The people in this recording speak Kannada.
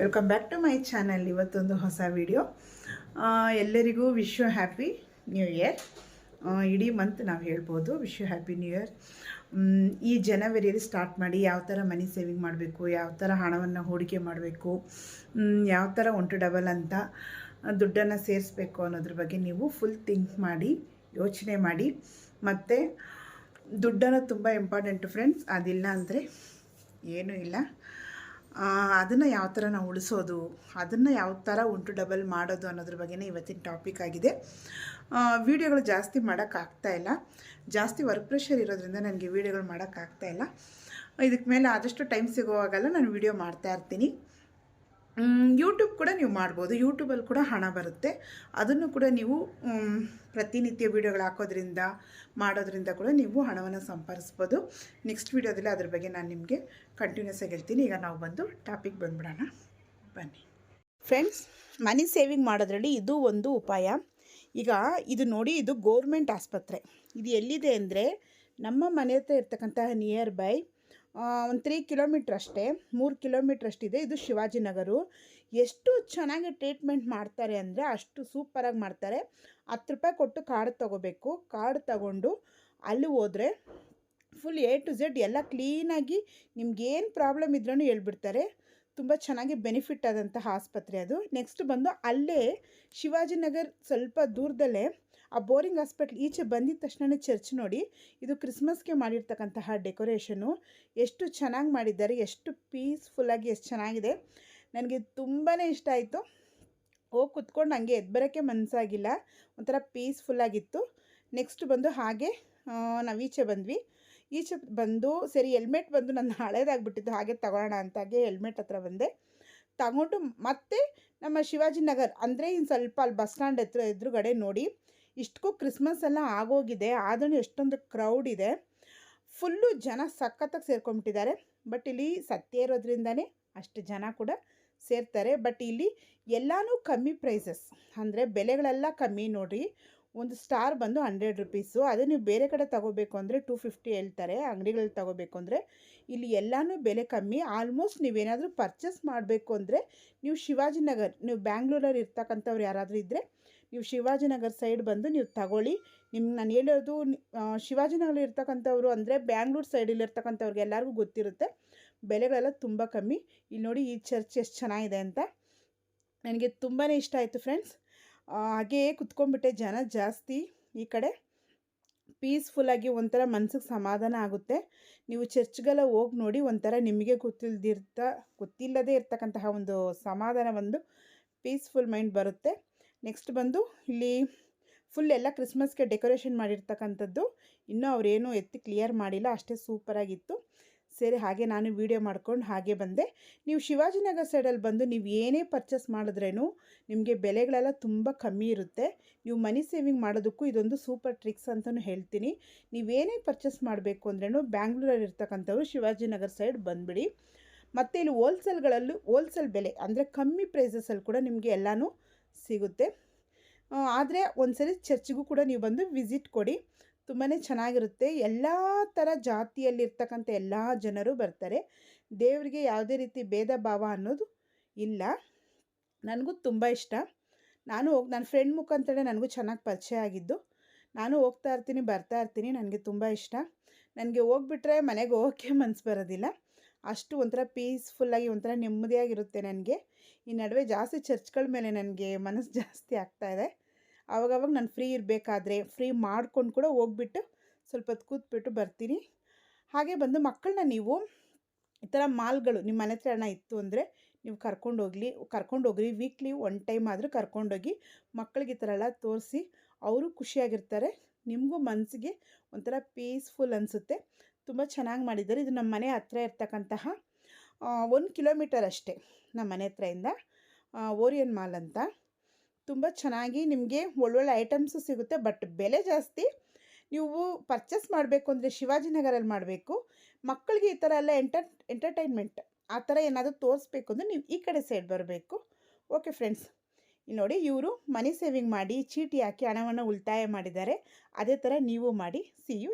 Welcome back to my channel ಇವತ್ತೊಂದು ಹೊಸ ವಿಡಿಯೋ ಎಲ್ಲರಿಗೂ wish you happy new year ಇಡೀ ಮಂತ್ ನಾವು ಹೇಳ್ಬೋದು wish you happy new year ಈ ಜನವರಿಯಲ್ಲಿ ಸ್ಟಾರ್ಟ್ ಮಾಡಿ ಯಾವ ಥರ ಮನಿ ಸೇವಿಂಗ್ ಮಾಡಬೇಕು, ಯಾವ ಥರ ಹಣವನ್ನು ಹೂಡಿಕೆ ಮಾಡಬೇಕು ಯಾವ ಥರ ಒಂಟು ಡಬಲ್ ಅಂತ ದುಡ್ಡನ್ನು ಸೇರಿಸ್ಬೇಕು ಅನ್ನೋದ್ರ ಬಗ್ಗೆ ನೀವು ಫುಲ್ ಥಿಂಕ್ ಮಾಡಿ, ಯೋಚನೆ ಮಾಡಿ. ಮತ್ತು ದುಡ್ಡನ್ನು ತುಂಬ ಇಂಪಾರ್ಟೆಂಟು ಫ್ರೆಂಡ್ಸ್ ಅದಿಲ್ಲ ಅಂದರೆ ಏನೂ ಇಲ್ಲ. ಅದನ್ನು ಯಾವ ಥರ ನಾವು ಉಳಿಸೋದು, ಅದನ್ನು ಯಾವ ಥರ ಉಂಟು ಡಬಲ್ ಮಾಡೋದು ಅನ್ನೋದ್ರ ಬಗ್ಗೆನೇ ಇವತ್ತಿನ ಟಾಪಿಕ್ ಆಗಿದೆ. ವೀಡಿಯೋಗಳು ಜಾಸ್ತಿ ಮಾಡೋಕ್ಕಾಗ್ತಾ ಇಲ್ಲ. ಜಾಸ್ತಿ ವರ್ಕ್ ಪ್ರೆಷರ್ ಇರೋದ್ರಿಂದ ನನಗೆ ವೀಡಿಯೋಗಳು ಮಾಡೋಕ್ಕಾಗ್ತಾ ಇಲ್ಲ. ಇದಕ್ಕೆ ಮೇಲೆ ಆದಷ್ಟು ಟೈಮ್ ಸಿಗೋವಾಗೆಲ್ಲ ನಾನು ವೀಡಿಯೋ ಮಾಡ್ತಾ ಇರ್ತೀನಿ. ಯೂಟ್ಯೂಬ್ ಕೂಡ ನೀವು ಮಾಡ್ಬೋದು. ಯೂಟ್ಯೂಬಲ್ಲಿ ಕೂಡ ಹಣ ಬರುತ್ತೆ. ಅದನ್ನು ಕೂಡ ನೀವು ಪ್ರತಿನಿತ್ಯ ವೀಡಿಯೋಗಳು ಹಾಕೋದ್ರಿಂದ, ಮಾಡೋದ್ರಿಂದ ಕೂಡ ನೀವು ಹಣವನ್ನು ಸಂಪಾದಿಸ್ಬೋದು. ನೆಕ್ಸ್ಟ್ ವೀಡಿಯೋದಲ್ಲಿ ಅದ್ರ ಬಗ್ಗೆ ನಾನು ನಿಮಗೆ ಕಂಟಿನ್ಯೂಸ್ ಆಗಿ ಹೇಳ್ತೀನಿ. ಈಗ ನಾವು ಬಂದು ಟಾಪಿಕ್ ಬಂದ್ಬಿಡೋಣ. ಬನ್ನಿ. ಫ್ರೆಂಡ್ಸ್ ಮನಿ ಸೇವಿಂಗ್ ಮಾಡೋದ್ರಲ್ಲಿ ಇದು ಒಂದು ಉಪಾಯ. ಈಗ ಇದು ನೋಡಿ, ಇದು ಗೋರ್ಮೆಂಟ್ ಆಸ್ಪತ್ರೆ. ಇದು ಎಲ್ಲಿದೆ ಅಂದರೆ, ನಮ್ಮ ಮನೆ ಹತ್ರ ಇರ್ತಕ್ಕಂತಹ ನಿಯರ್ ಬೈ ಒಂದು ತ್ರೀ ಕಿಲೋಮೀಟ್ರ್ ಅಷ್ಟೇ, ಮೂರು ಕಿಲೋಮೀಟ್ರ್ ಅಷ್ಟಿದೆ. ಇದು ಶಿವಾಜಿನಗರು. ಎಷ್ಟು ಚೆನ್ನಾಗಿ ಟ್ರೀಟ್ಮೆಂಟ್ ಮಾಡ್ತಾರೆ ಅಂದರೆ ಅಷ್ಟು ಸೂಪರಾಗಿ ಮಾಡ್ತಾರೆ. ಹತ್ತು ರೂಪಾಯಿ ಕೊಟ್ಟು ಕಾರ್ಡ್ ತೊಗೋಬೇಕು. ಕಾರ್ಡ್ ತಗೊಂಡು ಅಲ್ಲಿ ಹೋದರೆ ಫುಲ್ ಎ ಟು ಝೆಡ್ ಎಲ್ಲ ಕ್ಲೀನಾಗಿ ನಿಮ್ಗೇನು ಪ್ರಾಬ್ಲಮ್ ಇದ್ರೂ ಹೇಳ್ಬಿಡ್ತಾರೆ. ತುಂಬ ಚೆನ್ನಾಗಿ ಬೆನಿಫಿಟ್ ಆದಂಥ ಆಸ್ಪತ್ರೆ ಅದು. ನೆಕ್ಸ್ಟ್ ಬಂದು ಅಲ್ಲೇ ಶಿವಾಜಿನಗರ್ ಸ್ವಲ್ಪ ದೂರದಲ್ಲೇ ಆ ಬೋರಿಂಗ್ ಹಾಸ್ಪಿಟ್ಲ್ ಈಚೆ ಬಂದಿದ ತಕ್ಷಣ ಚರ್ಚ್ ನೋಡಿ, ಇದು ಕ್ರಿಸ್ಮಸ್ಗೆ ಮಾಡಿರ್ತಕ್ಕಂತಹ ಡೆಕೋರೇಷನು. ಎಷ್ಟು ಚೆನ್ನಾಗಿ ಮಾಡಿದ್ದಾರೆ, ಎಷ್ಟು ಪೀಸ್ಫುಲ್ಲಾಗಿ ಎಷ್ಟು ಚೆನ್ನಾಗಿದೆ. ನನಗೆ ತುಂಬಾ ಇಷ್ಟ ಆಯಿತು. ಹೋಗಿ ಕುತ್ಕೊಂಡು ಹಂಗೆ ಎದ್ದು ಬರೋಕ್ಕೆ ಮನಸ್ಸಾಗಿಲ್ಲ ಒಂಥರ ಪೀಸ್ಫುಲ್ಲಾಗಿತ್ತು ನೆಕ್ಸ್ಟ್ ಬಂದು ಹಾಗೆ ನಾವು ಈಚೆ ಬಂದ್ವಿ. ಈಚೆ ಬಂದು, ಸರಿ, ಹೆಲ್ಮೆಟ್ ಬಂದು ನನ್ನ ಹಳೇದಾಗ್ಬಿಟ್ಟಿತ್ತು, ಹಾಗೆ ತಗೊಳೋಣ ಅಂತ ಹಾಗೆ ಹೆಲ್ಮೆಟ್ ಹತ್ರ ಬಂದೆ. ತಗೊಂಡು ಮತ್ತೆ ನಮ್ಮ ಶಿವಾಜಿನಗರ್ ಅಂದರೆ ಇನ್ನು ಸ್ವಲ್ಪ ಅಲ್ಲಿ ಬಸ್ ಸ್ಟ್ಯಾಂಡ್ ಹತ್ರ ಎದುರುಗಡೆ ನೋಡಿ ಇಷ್ಟಕ್ಕೂ ಕ್ರಿಸ್ಮಸ್ ಎಲ್ಲ ಆಗೋಗಿದೆ. ಆದ್ರೂ ಎಷ್ಟೊಂದು ಕ್ರೌಡ್ ಇದೆ. ಫುಲ್ಲು ಜನ ಸಖತ್ತಾಗಿ ಸೇರ್ಕೊಂಬಿಟ್ಟಿದ್ದಾರೆ. ಬಟ್ ಇಲ್ಲಿ ಸತ್ಯ ಇರೋದ್ರಿಂದನೇ ಅಷ್ಟು ಜನ ಕೂಡ ಸೇರ್ತಾರೆ. ಬಟ್ ಇಲ್ಲಿ ಎಲ್ಲನೂ ಕಮ್ಮಿ ಪ್ರೈಸಸ್ ಅಂದರೆ ಬೆಲೆಗಳೆಲ್ಲ ಕಮ್ಮಿ ನೋಡಿರಿ. ಒಂದು ಸ್ಟಾರ್ ಬಂದು ಹಂಡ್ರೆಡ್ ರುಪೀಸು ಅದೇ ನೀವು ಬೇರೆ ಕಡೆ ತಗೋಬೇಕು ಅಂದರೆ ಟೂ ಫಿಫ್ಟಿ ಹೇಳ್ತಾರೆ. ಅಂಗಡಿಗಳಲ್ಲಿ ತಗೋಬೇಕು ಅಂದರೆ ಇಲ್ಲಿ ಎಲ್ಲನೂ ಬೆಲೆ ಕಮ್ಮಿ. ಆಲ್ಮೋಸ್ಟ್ ನೀವೇನಾದರೂ ಪರ್ಚೇಸ್ ಮಾಡಬೇಕು ಅಂದರೆ ನೀವು ಶಿವಾಜಿನಗರ್, ನೀವು ಬ್ಯಾಂಗ್ಳೂರಲ್ಲಿ ಇರ್ತಕ್ಕಂಥವ್ರು ಯಾರಾದರೂ ಇದ್ದರೆ ನೀವು ಶಿವಾಜಿನಗರ್ ಸೈಡ್ ಬಂದು ನೀವು ತಗೊಳ್ಳಿ. ನಿಮ್ಗೆ ನಾನು ಹೇಳೋದು ಶಿವಾಜಿನಗರಲ್ಲಿ ಇರ್ತಕ್ಕಂಥವ್ರು ಅಂದರೆ ಬ್ಯಾಂಗ್ಳೂರು ಸೈಡಲ್ಲಿ ಇರ್ತಕ್ಕಂಥವ್ರಿಗೆ ಎಲ್ಲರಿಗೂ ಗೊತ್ತಿರುತ್ತೆ. ಬೆಲೆಗಳೆಲ್ಲ ತುಂಬ ಕಮ್ಮಿ. ಇಲ್ಲಿ ನೋಡಿ ಈ ಚರ್ಚ್ ಎಷ್ಟು ಚೆನ್ನಾಗಿದೆ ಅಂತ. ನನಗೆ ತುಂಬಾ ಇಷ್ಟ ಆಯಿತು ಫ್ರೆಂಡ್ಸ್ ಹಾಗೆಯೇ ಕುತ್ಕೊಂಡ್ಬಿಟ್ಟೆ ಜನ ಜಾಸ್ತಿ ಈ ಕಡೆ. ಪೀಸ್ಫುಲ್ಲಾಗಿ ಒಂಥರ ಮನಸ್ಸಿಗೆ ಸಮಾಧಾನ ಆಗುತ್ತೆ. ನೀವು ಚರ್ಚ್ಗೆಲ್ಲ ಹೋಗಿ ನೋಡಿ ಒಂಥರ ನಿಮಗೆ ಗೊತ್ತಿಲ್ದಿರ್ತ, ಗೊತ್ತಿಲ್ಲದೇ ಇರ್ತಕ್ಕಂತಹ ಒಂದು ಸಮಾಧಾನ ಒಂದು ಪೀಸ್ಫುಲ್ ಮೈಂಡ್ ಬರುತ್ತೆ. ನೆಕ್ಸ್ಟ್ ಬಂದು ಇಲ್ಲಿ ಫುಲ್ ಎಲ್ಲ ಕ್ರಿಸ್ಮಸ್ಗೆ ಡೆಕೋರೇಷನ್ ಮಾಡಿರ್ತಕ್ಕಂಥದ್ದು. ಇನ್ನೂ ಅವರೇನು ಎತ್ತಿ ಕ್ಲಿಯರ್ ಮಾಡಿಲ್ಲ, ಅಷ್ಟೇ ಸೂಪರಾಗಿತ್ತು ಸರಿ, ಹಾಗೆ ನಾನು ವೀಡಿಯೋ ಮಾಡ್ಕೊಂಡು ಹಾಗೆ ಬಂದೆ. ನೀವು ಶಿವಾಜಿನಗರ ಸೈಡಲ್ಲಿ ಬಂದು ನೀವು ಏನೇ ಪರ್ಚೇಸ್ ಮಾಡಿದ್ರೇನು ನಿಮಗೆ ಬೆಲೆಗಳೆಲ್ಲ ತುಂಬ ಕಮ್ಮಿ ಇರುತ್ತೆ. ನೀವು ಮನಿ ಸೇವಿಂಗ್ ಮಾಡೋದಕ್ಕೂ ಇದೊಂದು ಸೂಪರ್ ಟ್ರಿಕ್ಸ್ ಅಂತಲೂ ಹೇಳ್ತೀನಿ. ನೀವೇನೇ ಪರ್ಚೇಸ್ ಮಾಡಬೇಕು ಅಂದ್ರೂ ಬ್ಯಾಂಗ್ಳೂರಲ್ಲಿ ಇರ್ತಕ್ಕಂಥವ್ರು ಶಿವಾಜಿನಗರ ಸೈಡ್ ಬಂದುಬಿಡಿ. ಮತ್ತು ಇಲ್ಲಿ ಹೋಲ್ಸೇಲ್ಗಳಲ್ಲೂ ಹೋಲ್ಸೇಲ್ ಬೆಲೆ ಅಂದರೆ ಕಮ್ಮಿ ಪ್ರೈಸಸಲ್ಲಿ ಕೂಡ ನಿಮಗೆ ಎಲ್ಲನೂ ಸಿಗುತ್ತೆ. ಆದರೆ ಒಂದ್ಸರಿ ಚರ್ಚ್ಗೂ ಕೂಡ ನೀವು ಬಂದು ವಿಸಿಟ್ ಕೊಡಿ. ತುಂಬಾ ಚೆನ್ನಾಗಿರುತ್ತೆ. ಎಲ್ಲ ಥರ ಜಾತಿಯಲ್ಲಿರ್ತಕ್ಕಂಥ ಎಲ್ಲ ಜನರು ಬರ್ತಾರೆ. ದೇವರಿಗೆ ಯಾವುದೇ ರೀತಿ ಭೇದ ಭಾವ ಅನ್ನೋದು ಇಲ್ಲ. ನನಗೂ ತುಂಬ ಇಷ್ಟ. ನಾನು ಹೋಗಿ ನನ್ನ ಫ್ರೆಂಡ್ ಮುಖಾಂತರ ನನಗೂ ಚೆನ್ನಾಗಿ ಪರಿಚಯ ಆಗಿದ್ದು. ನಾನು ಹೋಗ್ತಾ ಇರ್ತೀನಿ, ಬರ್ತಾ ಇರ್ತೀನಿ, ನನಗೆ ತುಂಬ ಇಷ್ಟ. ನನಗೆ ಹೋಗ್ಬಿಟ್ರೆ ಮನೆಗೆ ಹೋಗೋಕ್ಕೆ ಮನಸ್ಸು ಬರೋದಿಲ್ಲ. ಅಷ್ಟು ಒಂಥರ ಪೀಸ್ಫುಲ್ಲಾಗಿ ಒಂಥರ ನೆಮ್ಮದಿಯಾಗಿರುತ್ತೆ ನನಗೆ. ಈ ನಡುವೆ ಜಾಸ್ತಿ ಚರ್ಚ್ಗಳ ಮೇಲೆ ನನಗೆ ಮನಸ್ಸು ಜಾಸ್ತಿ ಆಗ್ತಾಯಿದೆ ಆವಾಗವಾಗ ನಾನು ಫ್ರೀ ಇರಬೇಕಾದ್ರೆ ಫ್ರೀ ಮಾಡ್ಕೊಂಡು ಕೂಡ ಹೋಗ್ಬಿಟ್ಟು ಸ್ವಲ್ಪ ಹೊತ್ತು ಕೂತ್ಬಿಟ್ಟು ಬರ್ತೀನಿ. ಹಾಗೆ ಬಂದು ಮಕ್ಕಳನ್ನ ನೀವು ಈ ಥರ ಮಾಲ್ಗಳು ನಿಮ್ಮ ಮನೆ ಹತ್ರ ಹಣ ಇತ್ತು ಅಂದರೆ ನೀವು ಕರ್ಕೊಂಡು ಹೋಗ್ಲಿ, ಕರ್ಕೊಂಡು ಹೋಗ್ರಿ ವೀಕ್ಲಿ ಒನ್ ಟೈಮ್ ಆದರೂ ಕರ್ಕೊಂಡೋಗಿ ಮಕ್ಕಳಿಗೆ ಈ ಥರ ಎಲ್ಲ ತೋರಿಸಿ, ಅವರು ಖುಷಿಯಾಗಿರ್ತಾರೆ. ನಿಮಗೂ ಮನಸ್ಸಿಗೆ ಒಂಥರ ಪೀಸ್ಫುಲ್ ಅನಿಸುತ್ತೆ. ತುಂಬ ಚೆನ್ನಾಗಿ ಮಾಡಿದ್ದಾರೆ. ಇದು ನಮ್ಮ ಮನೆ ಹತ್ರ ಇರ್ತಕ್ಕಂತಹ ಒಂದು ಕಿಲೋಮೀಟರ್ ಅಷ್ಟೇ ನಮ್ಮ ಮನೆ ಹತ್ರದಿಂದ ಓರಿಯನ್ ಮಾಲ್ ಅಂತ. ತುಂಬ ಚೆನ್ನಾಗಿ ನಿಮಗೆ ಒಳ್ಳೊಳ್ಳೆ ಐಟಮ್ಸು ಸಿಗುತ್ತೆ, ಬಟ್ ಬೆಲೆ ಜಾಸ್ತಿ. ನೀವು ಪರ್ಚೇಸ್ ಮಾಡಬೇಕು ಅಂದರೆ ಶಿವಾಜಿನಗರಲ್ಲಿ ಮಾಡಬೇಕು. ಮಕ್ಕಳಿಗೆ ಈ ಥರ ಎಲ್ಲ ಎಂಟರ್ ಎಂಟರ್ಟೈನ್ಮೆಂಟ್ ಆ ಥರ ಏನಾದರೂ ತೋರಿಸ್ಬೇಕು ಅಂದರೆ ನೀವು ಈ ಕಡೆ ಸೈಡ್ ಬರಬೇಕು. ಓಕೆ ಫ್ರೆಂಡ್ಸ್ ನೋಡಿ ಇವರು ಮನಿ ಸೇವಿಂಗ್ ಮಾಡಿ ಚೀಟಿ ಹಾಕಿ ಹಣವನ್ನು ಉಳಿತಾಯ ಮಾಡಿದ್ದಾರೆ. ಅದೇ ಥರ ನೀವು ಮಾಡಿ ಸಿ ಯು